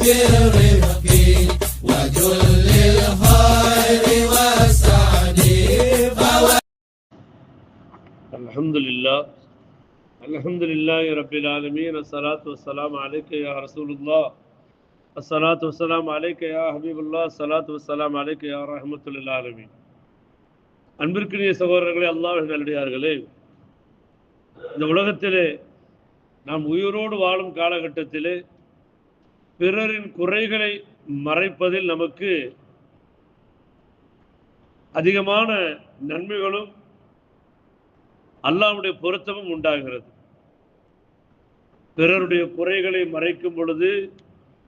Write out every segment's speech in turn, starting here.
بالرفق وجل الخير والسعد الحمد لله الحمد لله رب العالمين الصلاة والسلام عليك يا رسول الله الصلاة والسلام عليك يا حبيب الله الصلاة والسلام عليك يا رحمة للعالمين அன்பிற்குரிய சகோதரர்களே அல்லாஹ் நல்லடியார்களே இந்த உலகத்திலே நாம் உயிரோடு வாழும் காலகட்டத்திலே பிறரின் குறைகளை மறைப்பதில் நமக்கு அதிகமான நன்மைகளும் அல்லாவுடைய பொருத்தமும் உண்டாகிறது. பிறருடைய குறைகளை மறைக்கும் பொழுது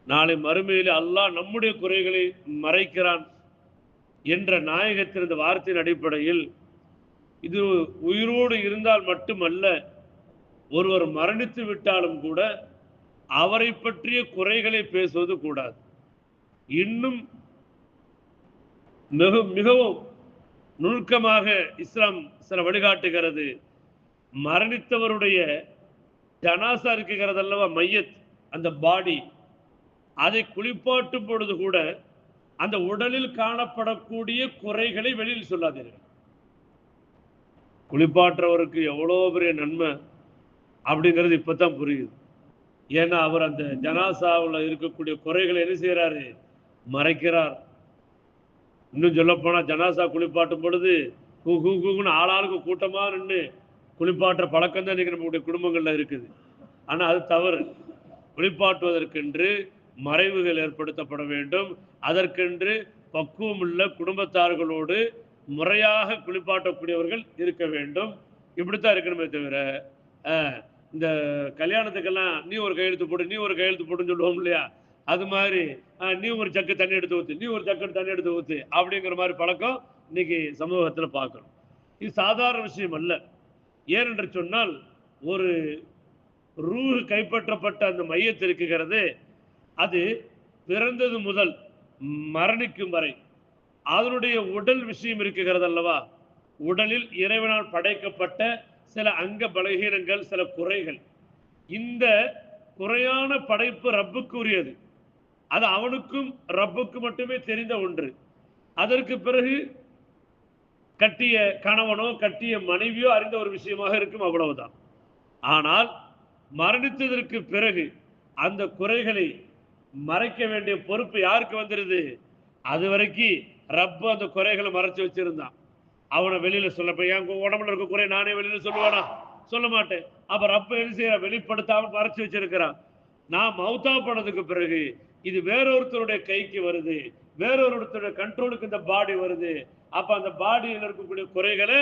நாளை மறுமையில் அல்லாஹ் நம்முடைய குறைகளை மறைக்கிறான் என்ற நாயகத்தின் இந்த வார்த்தையின் அடிப்படையில் இது உயிரோடு இருந்தால் மட்டுமல்ல ஒருவர் மரணித்து விட்டாலும் கூட அவரை பற்றிய குறைகளை பேசுவது கூடாது. இன்னும் மிக மிகவும் நுணுக்கமாக இஸ்லாம் சில வழிகாட்டுகிறது. மரணித்தவருடைய ஜனாசா இருக்குகிறது அல்லவா மையத் அந்த பாடி. அதை குளிப்பாட்டும் பொழுது கூட அந்த உடலில் காணப்படக்கூடிய குறைகளை வெளியில் சொல்லாதீர்கள். குளிப்பாற்றவருக்கு எவ்வளோ பெரிய நன்மை அப்படிங்கிறது இப்பதான் புரியுது. ஏன்னா அவர் அந்த ஜனாசாவில் இருக்கக்கூடிய குறைகளை என்ன செய்யறாரு மறைக்கிறார். இன்னும் சொல்லப்போனால் ஜனாசா குளிப்பாட்டும் பொழுது கூ கூ கூன்னு ஆளாளுக்கு கூட்டமாக நின்று குளிப்பாட்டுற பழக்கம் தான் இன்றைக்கி நம்மளுடைய குடும்பங்கள்ல இருக்குது. ஆனா அது தவறு. குளிப்பாட்டுவதற்கென்று மறைவுகள் ஏற்படுத்தப்பட வேண்டும். அதற்கென்று பக்குவமுள்ள குடும்பத்தார்களோடு முறையாக குளிப்பாட்டக்கூடியவர்கள் இருக்க வேண்டும். இப்படித்தான் இருக்கணுமே தவிர இந்த கல்யாணத்துக்கெல்லாம் நீ ஒரு கையெழுத்து போடு நீ ஒரு கையெழுத்து போடுன்னு சொல்லுவோம் இல்லையா? அது மாதிரி நீ ஒரு சக்கு தண்ணி எடுத்து ஊத்து நீ ஒரு சக்கு தண்ணி எடுத்து ஊத்து அப்படிங்கிற மாதிரி பழக்கம் இன்னைக்கு சமூகத்தில் பார்க்கணும் இது சாதாரண விஷயம் அல்ல. ஏனென்று சொன்னால் ஒரு ரூஹ் கைப்பற்றப்பட்ட அந்த மையத்தில் இருக்குகிறது அது பிறந்தது முதல் மரணிக்கும் வரை அதனுடைய உடல் விஷயம் இருக்குகிறது அல்லவா? உடலில் இறைவனால் படைக்கப்பட்ட சில அங்க பலகீனங்கள் சில குறைகள். இந்த குறையான படைப்பு ரப்புக்கு உரியது அது அவனுக்கும் ரப்புக்கு மட்டுமே தெரிந்த ஒன்று. அதற்கு பிறகு கட்டிய கணவனோ கட்டிய மனைவியோ அறிந்த ஒரு விஷயமாக இருக்கும் அவ்வளவுதான். ஆனால் மரணித்ததற்கு பிறகு அந்த குறைகளை மறைக்க வேண்டிய பொறுப்பு யாருக்கு வந்துருது? அது வரைக்கும் ரப்பு அந்த குறைகளை மறைச்சு வச்சிருந்தான். அவனை வெளியில சொல்ல போய் என் உடம்புல இருக்க குறை நானே வெளியில சொல்லுவானா? சொல்ல மாட்டேன். அப்ப ரப்ப என்ன செய்யற வெளிப்படுத்தாம மறைச்சு வச்சிருக்கிறான். நான் மௌத்தா போனதுக்கு பிறகு இது வேறொருத்தருடைய கைக்கு வருது. வேறொருத்தருடைய கண்ட்ரோலுக்கு இந்த பாடி வருது. அப்ப அந்த பாடியில் இருக்கக்கூடிய குறைகளை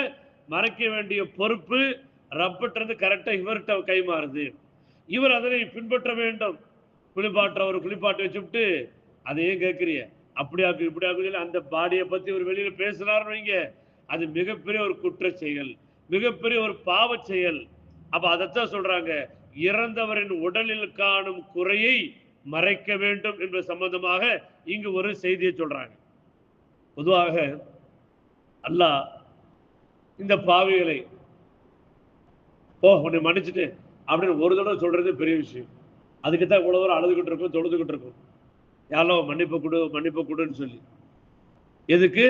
மறைக்க வேண்டிய பொறுப்பு ரப்பிட்டிருந்து கரெக்டா இவர்கிட்ட கை மாறுது. இவர் அதனை பின்பற்ற வேண்டும். குளிப்பாட்டுற ஒரு குளிப்பாட்டி வச்சுட்டு அதையும் கேட்குறிய அப்படியாக்கு இப்படி சொல்லி அந்த பாடியை பத்தி ஒரு வெளியில பேசினார்னு வைங்க. அது மிகப்பெரிய ஒரு குற்ற செயல் மிகப்பெரிய ஒரு பாவச் செயல். அப்ப அதைத்தான் சொல்றாங்க இறந்தவரின் உடலில் காணும் குறையை மறைக்க வேண்டும் என்பது சம்பந்தமாக இங்கு ஒரு செய்தியை சொல்றாங்க. பொதுவாக அல்லாஹ் இந்த பாவிகளை ஓ உன்னை மன்னிச்சுட்டு அப்படின்னு ஒரு தடவை சொல்றது பெரிய விஷயம். அதுக்கு தான் இவ்வளவு தூரம் அழுதுகிட்டு இருக்கும் தொழுதுகிட்டு இருக்கும். யாரோ மன்னிப்பு கொடு மன்னிப்பு கொடுன்னு சொல்லி. எதுக்கு?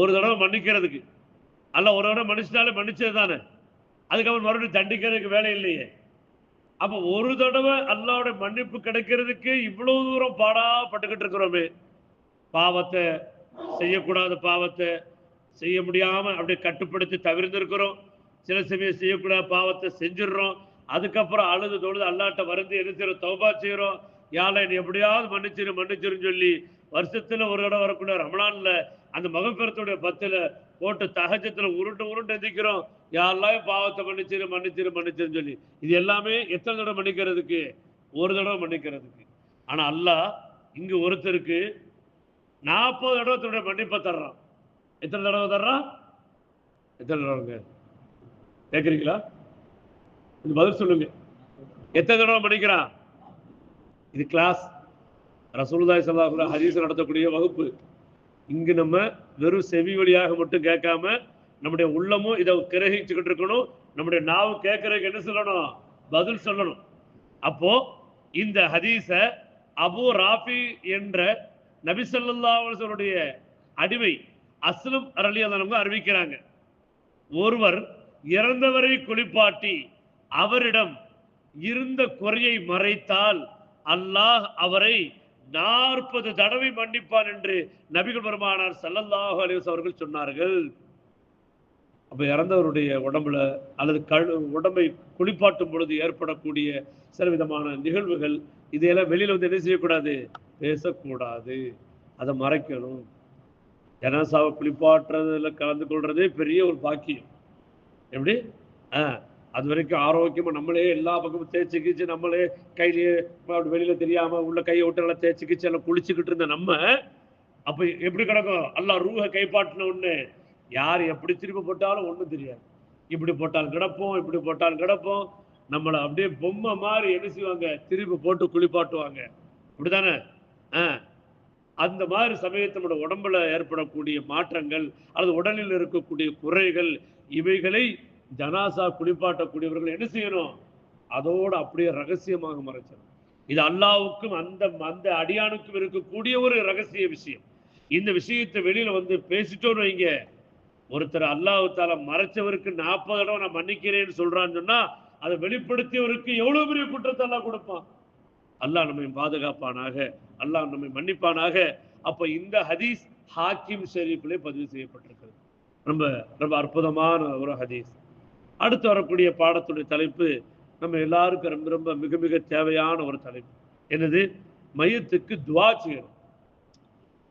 ஒரு தடவை மன்னிக்கிறதுக்கு. அல்ல ஒரு தடவை மன்னிச்சிட்டாலே மன்னிச்சது தானே? அதுக்கப்புறம் மறுபடியும் தண்டிக்கிறதுக்கு வேலை இல்லையே. அப்போ ஒரு தடவை அல்லாவோட மன்னிப்பு கிடைக்கிறதுக்கு இவ்வளோ தூரம் பாடாப்பட்டுக்கிட்டு இருக்கிறோமே. பாவத்தை செய்யக்கூடாத பாவத்தை செய்ய முடியாமல் அப்படியே கட்டுப்படுத்தி தவிர்த்திருக்கிறோம். சில சமயம் செய்யக்கூடாத பாவத்தை செஞ்சிடுறோம். அதுக்கப்புறம் அழுது தொழுது அல்லாட்ட வருந்து என்ன தௌபா செய்கிறோம் யாழை நீ எப்படியாவது மன்னிச்சிரு மன்னிச்சிருன்னு சொல்லி வருஷத்தில் ஒரு தடவை வரக்கூடிய ரமணானில் அந்த மகப்பெருத்துடைய பத்துல போட்டு தகஜத்துல உருண்டு உருண்டு எந்திக்கிறோம். யாரெல்லாம் பாவத்தை மன்னிச்சிரு மன்னிச்சிரு மன்னிச்சிருன்னு சொல்லி. இது எல்லாமே எத்தனை தடவை மன்னிக்கிறதுக்கு? ஒரு தடவை மன்னிக்கிறதுக்கு. ஆனா அல்லாஹ் இங்க ஒருத்தருக்கு நாற்பது தடவை தன்னுடைய மன்னிப்பை தர்றான். எத்தனை தடவை தர்றான்? எத்தனை தடவைங்க? கேட்குறீங்களா இது பதில் சொல்லுங்க. எத்தனை தடவை மன்னிக்கிறான்? இது கிளாஸ் ரசூலுல்லாஹி ஸல்லல்லாஹு அலைஹி ஹதீஸ் நடத்தக்கூடிய வகுப்பு. இங்கு நம்ம வெறும் செவி வழியாக மட்டும் கேட்காம நம்முடைய உள்ளமும் இதை கிரகிச்சுக்கிட்டு இருக்கணும். நம்முடைய நாவும் கேட்கறதுக்கு என்ன சொல்லணும்? பதில் சொல்லணும். அப்போ இந்த ஹதீஸ அபு ராஃபி என்ற நபிசல்லாவுடைய அடிமை அஸ்லம் அரளியதனவங்க அறிவிக்கிறாங்க. ஒருவர் இறந்தவரை குளிப்பாட்டி அவரிடம் இருந்த குறையை மறைத்தால் அல்லாஹ் அவரை நாற்பது தடவை மன்னிப்பான் என்று நபிகள் பெருமானார் சல்லல்லாஹு அலிவஸ் அவர்கள் சொன்னார்கள். அப்போ இறந்தவருடைய உடம்புல அல்லது கழு உடம்பை குளிப்பாட்டும் பொழுது ஏற்படக்கூடிய சில விதமான நிகழ்வுகள் இதையெல்லாம் வெளியில வந்து என்ன செய்யக்கூடாது? பேசக்கூடாது. அதை மறைக்கணும். ஜனாசாவை குளிப்பாட்டுறதுல கலந்து கொள்றதே பெரிய ஒரு பாக்கியம். எப்படி? ஆ. அது வரைக்கும் ஆரோக்கியமாக நம்மளே எல்லா பக்கமும் தேய்ச்சி கீச்சு நம்மளே கையிலேயே அப்படி வெளியில தெரியாம உள்ள கையை விட்டு எல்லாம் தேய்ச்சி கீச்சு எல்லாம் குளிச்சுக்கிட்டு இருந்த நம்ம அப்ப எப்படி கிடக்கும்? எல்லாம் ரூஹ கைப்பாட்டின ஒன்று யார் எப்படி திருப்பி போட்டாலும் ஒண்ணும் தெரியாது. இப்படி போட்டால் கிடப்போம் இப்படி போட்டால் கிடப்போம். நம்மளை அப்படியே பொம்மை மாதிரி என்ன செய்வாங்க? திருப்பி போட்டு குளிப்பாட்டுவாங்க. அப்படிதானே ஆ. அந்த மாதிரி சமயத்தில் நம்முடைய உடம்புல ஏற்படக்கூடிய மாற்றங்கள் அல்லது உடலில் இருக்கக்கூடிய குறைகள் இவைகளை ஜனாசா குளிப்பாட்டக்கூடியவர்கள் என்ன செய்யணும்? அதோடு அப்படியே ரகசியமாக மறைச்சிடணும். இது அல்லாவுக்கும் அந்த அந்த அடியானுக்கும் இருக்கக்கூடிய ஒரு ரகசிய விஷயம். இந்த விஷயத்தை வெளியில் வந்து பேசிட்டோன்னு வைங்க. ஒருத்தர் அல்லாஹ் மறைச்சவருக்கு நாற்பது தடவை நான் மன்னிக்கிறேன்னு சொல்றான்னு சொன்னா அதை வெளிப்படுத்தியவருக்கு எவ்வளவு பெரிய குற்றத்தை எல்லாம் கொடுப்பான்? அல்லாஹ் நம்மை பாதுகாப்பானாக அல்லாஹ் நம்மை மன்னிப்பானாக. அப்ப இந்த ஹதீஸ் ஹாக்கிம் ஷெரீஃபிலே பதிவு செய்யப்பட்டிருக்கிறது. ரொம்ப ரொம்ப அற்புதமான ஒரு ஹதீஸ். அடுத்து வரக்கூடிய பாடத்துடைய தலைப்பு நம்ம எல்லாருக்கும் ரொம்ப ரொம்ப மிக மிக தேவையான ஒரு தலைப்பு. என்னது? மையத்துக்கு துவா செய்யணும்.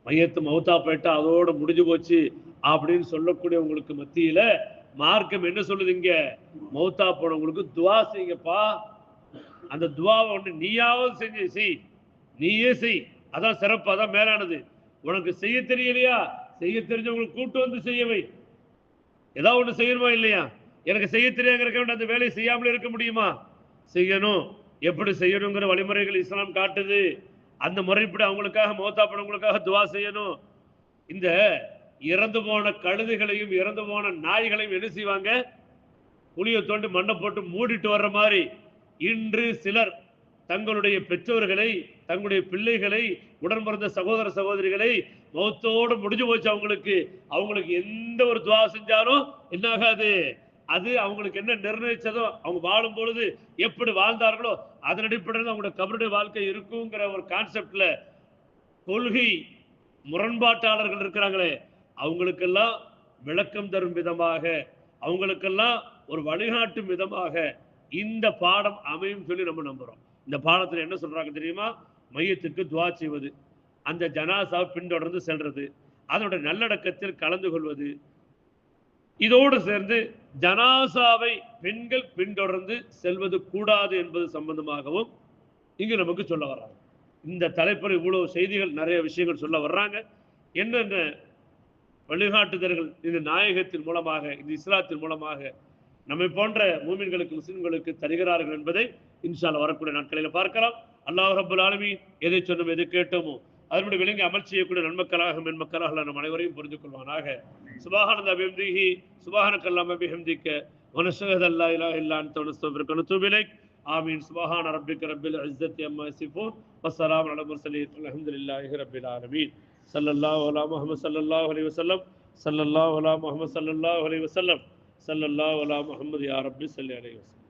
மையத்து மௌத்தா போயிட்டா அதோட முடிஞ்சு போச்சு அப்படின்னு சொல்லக்கூடியவங்களுக்கு மத்தியில மார்க்கம் என்ன சொல்லுது இங்க? மௌத்தா போனவங்களுக்கு துவா செய்யுங்கப்பா. அந்த துவாவை ஒன்று நீயாவது செஞ்சு செய். நீயே செய். அதான் சிறப்பு அதான் மேலானது. உனக்கு செய்ய தெரியலையா? செய்ய தெரிஞ்சவங்களுக்கு கூட்டு வந்து செய்யவை ஏதாவது ஒன்று செய்யணுமா இல்லையா? எனக்கு செய்ய தெரியாங்கிறக்க அந்த வேலையை செய்யாமல் இருக்க முடியுமா? செய்யணும். எப்படி செய்யணுங்கிற வழிமுறைகள் இஸ்லாம் காட்டுது. அந்த முறைப்படி அவங்களுக்காக மொத்தாப்படங்களுக்காக துவா செய்யணும். இந்த இறந்து போன கழுதைகளையும் இறந்து போன நாய்களையும் என்ன செய்வாங்க? புளியை தோண்டி மண்ணை போட்டு மூடிட்டு வர்ற மாதிரி இன்று சிலர் தங்களுடைய பெற்றோர்களை தங்களுடைய பிள்ளைகளை உடன் பிறந்த சகோதர சகோதரிகளை மௌத்தோடு முடிஞ்சு போச்சு அவங்களுக்கு. அவங்களுக்கு எந்த ஒரு துவா செஞ்சாலும் என்னாகாது? அது அவங்களுக்கு என்ன நிர்ணயிச்சதோ அவங்க வாழும் பொழுது எப்படி வாழ்ந்தார்களோ அதன் அடிப்படையில் அவங்களோட கபருடைய வாழ்க்கை இருக்குங்கிற ஒரு கான்செப்ட்ல கொள்கை முரண்பாட்டாளர்கள் இருக்கிறாங்களே அவங்களுக்கெல்லாம் விளக்கம் தரும் விதமாக அவங்களுக்கெல்லாம் ஒரு வழிகாட்டும் விதமாக இந்த பாடம் அமையும் சொல்லி நம்ம நம்புறோம். இந்த பாடத்துல என்ன சொல்றாங்க தெரியுமா? மையத்துக்கு துவா செய்வது அந்த ஜனாசாவை பின்தொடர்ந்து செல்றது அதனுடைய நல்லடக்கத்தில் கலந்து கொள்வது இதோடு சேர்ந்து ஜனாசாவை பெண்கள் பின்தொடர்ந்து செல்வது கூடாது என்பது சம்பந்தமாகவும் இங்கு நமக்கு சொல்ல வர்றாங்க. இந்த தலைப்பில் இவ்வளவு செய்திகள் நிறைய விஷயங்கள் சொல்ல வர்றாங்க. என்னென்ன வழிகாட்டுதல்கள் இந்த நாயகத்தின் மூலமாக இந்த இஸ்லாத்தின் மூலமாக நம்மை போன்ற மூமின்களுக்கு முஸ்லிம்களுக்கு தருகிறார்கள் என்பதை இன்ஷால் வரக்கூடிய நாட்களில் பார்க்கலாம். அல்லாஹ் ரபுல் ஆலமி எதை சொன்னோம் எதை கேட்டோமோ அதனுடைய விலங்கி அமல் செய்யக்கூடிய நன்மக்களாக மென்மக்களாக நம் அனைவரையும் புரிந்து கொள்வானாக சுபானந்த அபிஹம்திஹி சுபானக் அல்லாம அபிஹம்திக்க ونشهد ان لا اله الا انت ونستغفرك ونتوب اليك امين سبحان ربك رب العزه عما يصفون والسلام على المرسلين الحمد لله رب العالمين صلى الله على محمد صلى الله عليه وسلم صلى الله على محمد صلى الله عليه وسلم صلى الله على محمد يا رب صل عليه وسلم